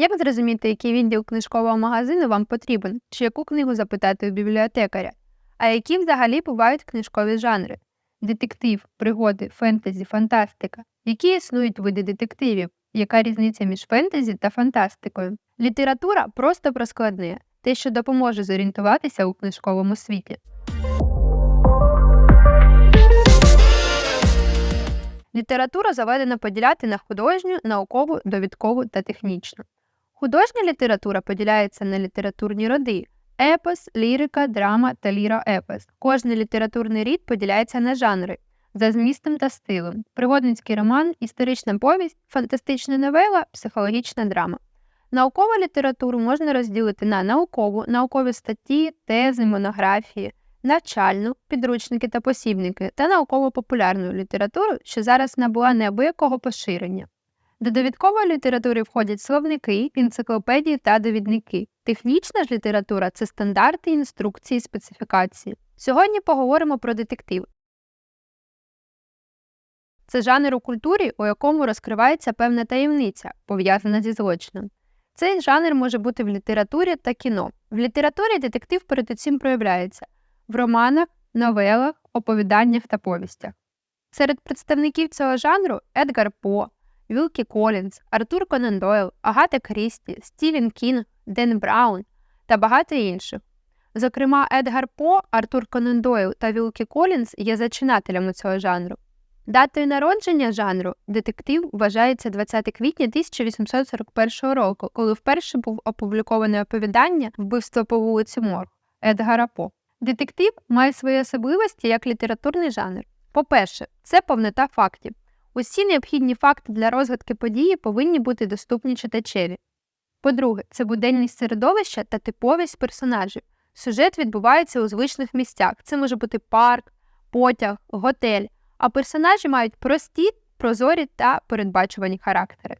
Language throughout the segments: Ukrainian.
Як зрозуміти, який відділ книжкового магазину вам потрібен, чи яку книгу запитати у бібліотекаря? А які взагалі бувають книжкові жанри? Детектив, пригоди, фентезі, фантастика. Які існують види детективів? Яка різниця між фентезі та фантастикою? Література просто про складне, те, що допоможе зорієнтуватися у книжковому світі. Літературу заведено поділяти на художню, наукову, довідкову та технічну. Художня література поділяється на літературні роди епос, лірика, драма та ліроепос. Кожний літературний рід поділяється на жанри за змістом та стилем: пригодницький роман, історична повість, фантастична новела, психологічна драма. Наукову літературу можна розділити на наукову, наукові статті, тези, монографії, навчальну, підручники та посібники та науково-популярну літературу, що зараз набула неабиякого поширення. До довідкової літератури входять словники, енциклопедії та довідники. Технічна ж література це стандарти, інструкції, специфікації. Сьогодні поговоримо про детектив. Це жанр у культурі, у якому розкривається певна таємниця, пов'язана зі злочином. Цей жанр може бути в літературі та кіно. В літературі детектив передусім проявляється в романах, новелах, оповіданнях та повістях. Серед представників цього жанру Едгар По, Вілкі Колінз, Артур Конан Дойл, Агата Крісті, Стівен Кінг, Ден Браун та багато інших. Зокрема, Едгар По, Артур Конан Дойл та Вілкі Колінз є зачинателями цього жанру. Датою народження жанру детектив вважається 20 квітня 1841 року, коли вперше був опубліковане оповідання Вбивство по вулиці Морг Едгара По. Детектив має свої особливості як літературний жанр. По-перше, це повнота фактів. Усі необхідні факти для розгадки події повинні бути доступні читачеві. По-друге, це буденність середовища та типовість персонажів. Сюжет відбувається у звичних місцях. Це може бути парк, потяг, готель, а персонажі мають прості, прозорі та передбачувані характери.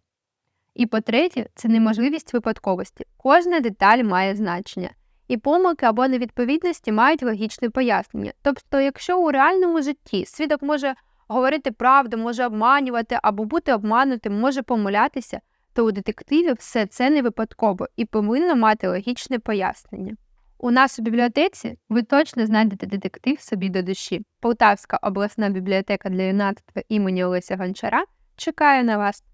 І по-третє, це неможливість випадковості. Кожна деталь має значення. І помилки або невідповідності мають логічне пояснення. Тобто, якщо у реальному житті свідок може говорити правду, може обманювати або бути обманутим, може помилятися, то у детективі все це не випадково і повинно мати логічне пояснення. У нас у бібліотеці ви точно знайдете детектив собі до душі. Полтавська обласна бібліотека для юнацтва імені Олеся Гончара чекає на вас.